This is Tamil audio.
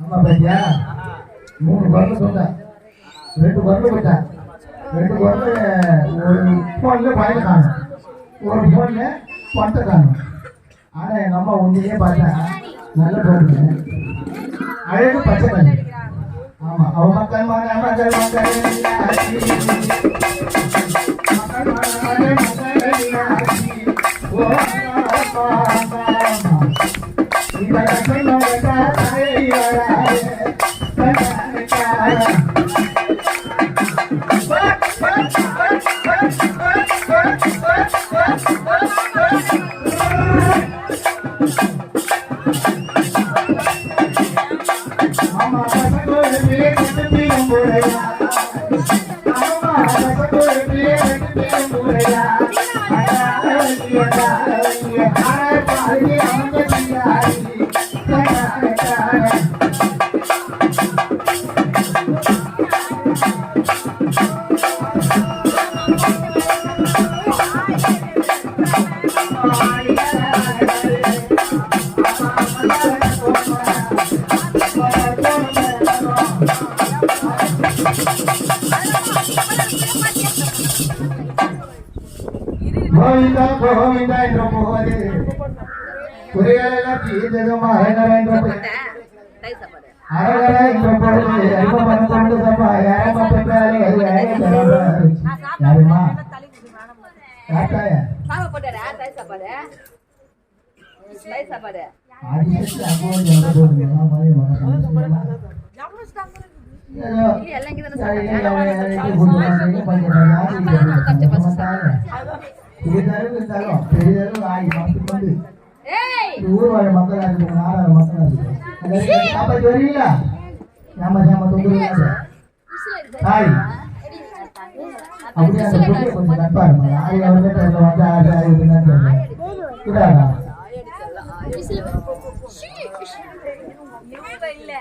ஆமா பாத்தியா மூணு குரல் சொன்னேன் ரெண்டு குரல் விட்டேன் ரெண்டு குரல் ஒரு ஃபோன்ல பழைய காணும் ஒரு ஃபோன்ல பணத்தை காணும் ஆனா எங்க அம்மா ஒன்றையே பார்த்தா நல்ல பொண்ணு அழகு பச்சை கண்ணு ஆமா அவ மக்கள் மகன் மக்கள் மக்கள் ஆட்சி. மக்கள் மகன் மக்கள் ஆட்சி. ஓ, அம்மா, அம்மா, அம்மா. Yeah. கோவிந்தா கோவிந்தா என்று போவது குறிகளெல்லாம் தீர்ந்ததும் அரங்கர என்று அரங்கர என்று பொழுது அறிவ பரந்தோண்டு சபா யாரம்மா பெற்றாலே யாருமா? யாத்தாயா சாப்பாடு எல்லாம் இங்கே தானே சாப்பிட்டாங்க அப்படியே கொஞ்சம் நட்பா இருக்கும் யாரு வந்து வந்து ஆடு ஆடு என்னன்னு இல்ல.